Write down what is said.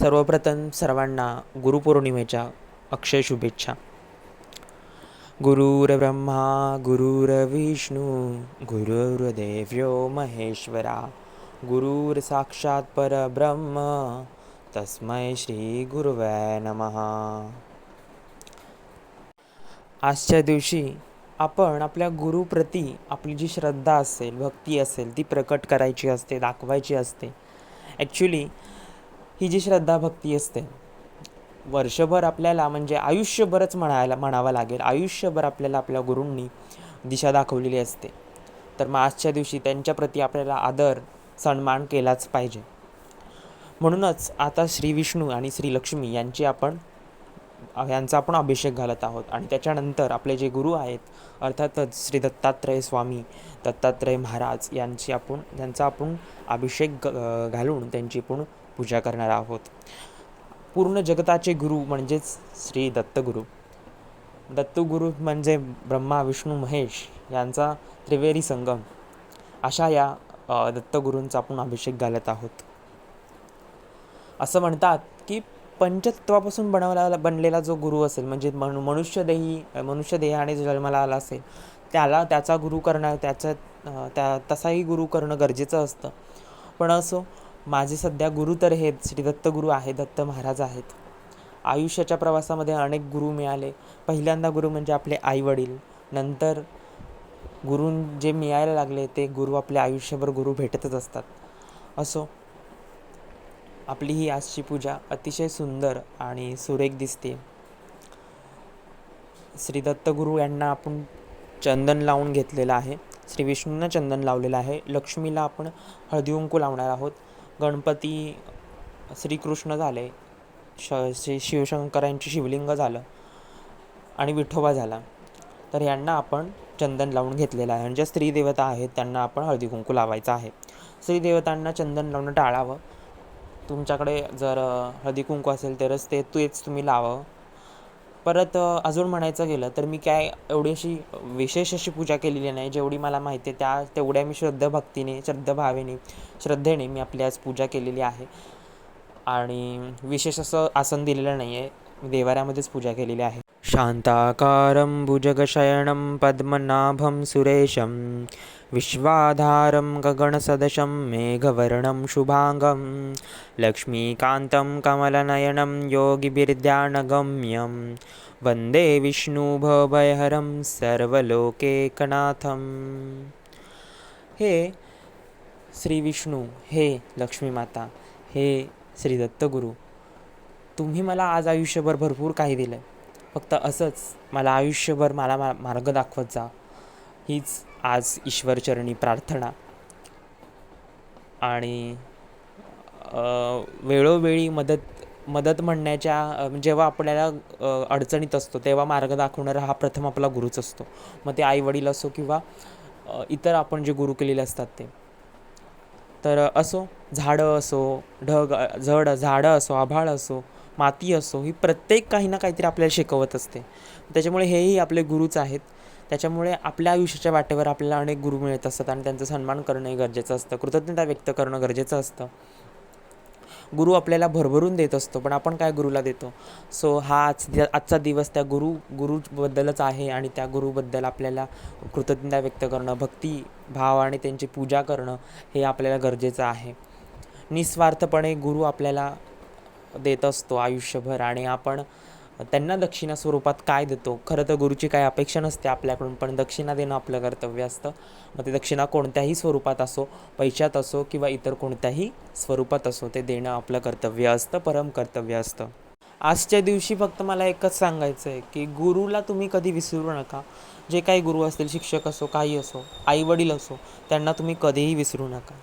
सर्वप्रथम सर्वांना गुरुपौर्णिमेच्या अक्षय शुभेच्छा. गुरुर्ब्रह्मा गुरुर्विष्णू गुरुर्देव्यो महेश्वरा गुरुर्साक्षात परब्रह्म तस्मै श्री गुरुवै नमः. आजच्या दिवशी आपण आपल्या गुरुप्रती आपली जी श्रद्धा असेल भक्ती असेल ती प्रकट करायची असते दाखवायची असते. ॲक्च्युली ही जी श्रद्धा भक्ती असते वर्षभर आपल्याला म्हणजे आयुष्यभरच म्हणायला म्हणावं लागेल. आयुष्यभर आपल्याला आपल्या गुरूंनी दिशा दाखवलेली असते. तर मग आजच्या दिवशी त्यांच्याप्रती आपल्याला आदर सन्मान केलाच पाहिजे. म्हणूनच आता श्री विष्णू आणि श्री लक्ष्मी यांची आपण यांचा आपण अभिषेक घालत आहोत. आणि त्याच्यानंतर आपले जे गुरु आहेत अर्थातच श्री दत्तात्रय स्वामी दत्तात्रय महाराज यांची आपण त्यांचा आपण अभिषेक घालून त्यांची पण पूजा करणार आहोत. पूर्ण जगताचे गुरु म्हणजेच श्री दत्तगुरू. दत्तगुरू म्हणजे ब्रह्मा विष्णू महेश यांचा त्रिवेरी संगम. अशा या दत्तगुरूंचा आपण अभिषेक घालत आहोत. असं म्हणतात की पंचतत्वापासून बनवला बनलेला जो गुरु असेल म्हणजे मनु मनुष्यदेही मनुष्यदेहाने जो जन्माला आला असेल त्याला त्याचा गुरु करणं त्याचा त्या तसाही गुरु करणं गरजेचं असतं. पण असो माझे सध्या गुरु तर हे श्री दत्तगुरू आहे दत्त महाराज आहेत. आयुष्याच्या प्रवासामध्ये अनेक गुरु मिळाले. पहिल्यांदा गुरु म्हणजे आपले आईवडील. नंतर गुरु जे मिळायला लागले ते गुरु आपल्या आयुष्यभर गुरु भेटतच असतात. असो आपली ही आजची पूजा अतिशय सुंदर आणि सुरेख दिसते. श्री दत्तगुरू यांना आपण चंदन लावून घेतलेलं आहे. श्री विष्णूंना चंदन लावलेलं आहे. लक्ष्मीला आपण हळदी कुंकू लावणार आहोत. गणपती श्रीकृष्ण झाले श श्री शिवशंकरांची शिवलिंग झालं आणि विठोबा झाला. तर यांना आपण चंदन लावून घेतलेलं आहे. म्हणजे आणि ज्या स्त्रीदेवता आहेत त्यांना आपण हळदी कुंकू लावायचं आहे. स्त्रीदेवतांना चंदन लावणं टाळावं. तुमच्याकडे जर हळदी कुंकू असेल तरच ते तेच तुम्ही लावावं. परत अजून म्हणायचं गेलं तर मी काय एवढी अशी विशेष अशी पूजा केलेली नाही. जेवढी मला माहिती आहे त्या तेवढ्या मी श्रद्धाभक्तीने श्रद्धाभावेने श्रद्धेने मी आपली आज पूजा केलेली आहे. आणि विशेष असं आसन दिलेलं नाही आहे देवाऱ्यामध्येच पूजा केलेली आहे. शांताकारं भुजगशयनं पद्मनाभं सुरेशं विश्वाधारं गगणसदशं मेघवर्णं शुभाङ्गं लक्ष्मीकान्तं कमलनयनं योगिभिर्ध्यानगम्यं वन्दे विष्णुभवभयहरं सर्वलोकेकनाथं हे श्रीविष्णू हे लक्ष्मीमाता हे श्रीदत्तगुरु तुम्ही मला आज आयुष्यभर भरपूर काही दिलं आहे फक्त असंच मला आयुष्यभर मला मा मार्ग दाखवत जा. हीच आज ईश्वरचरणी प्रार्थना. आणि वेळोवेळी मदत मदत म्हणण्याच्या जेव्हा आपल्याला अडचणीत असतो तेव्हा मार्ग दाखवणारा हा प्रथम आपला गुरुच असतो. मग ते आईवडील असो किंवा इतर आपण जे गुरु केलेले असतात ते. तर असो झाडं असो ढग झड झाडं असो आभाळ असो माती असो ही प्रत्येक काही ना काहीतरी आपल्याला शिकवत असते. त्याच्यामुळे हेही आपले गुरुच आहेत. त्याच्यामुळे आपल्या आयुष्याच्या वाटेवर आपल्याला अनेक गुरु मिळत असतात आणि त्यांचा सन्मान करणंही गरजेचं असतं. कृतज्ञता व्यक्त करणं गरजेचं असतं. गुरु आपल्याला भरभरून देत असतो पण आपण काय गुरुला देतो? सो हा आज आजचा दिवस त्या गुरु गुरुबद्दलच आहे आणि त्या गुरुबद्दल आपल्याला कृतज्ञता व्यक्त करणं भक्ती भाव आणि त्यांची पूजा करणं हे आपल्याला गरजेचं आहे. निस्वार्थपणे गुरु आपल्याला देत असतो आयुष्यभर आणि आपण त्यांना दक्षिणा स्वरूपात काय देतो? खरं तर गुरुची काय अपेक्षा नसते आपल्याकडून पण दक्षिणा देणं आपलं कर्तव्य असतं. मग ते दक्षिणा कोणत्याही स्वरूपात असो पैशात असो किंवा इतर कोणत्याही स्वरूपात असो ते देणं आपलं कर्तव्य असतं परम कर्तव्य असतं. आजच्या दिवशी फक्त मला एकच सांगायचं आहे की गुरुला तुम्ही कधी विसरू नका. जे काही गुरु असतील शिक्षक असो काही असो आईवडील असो त्यांना तुम्ही कधीही विसरू नका.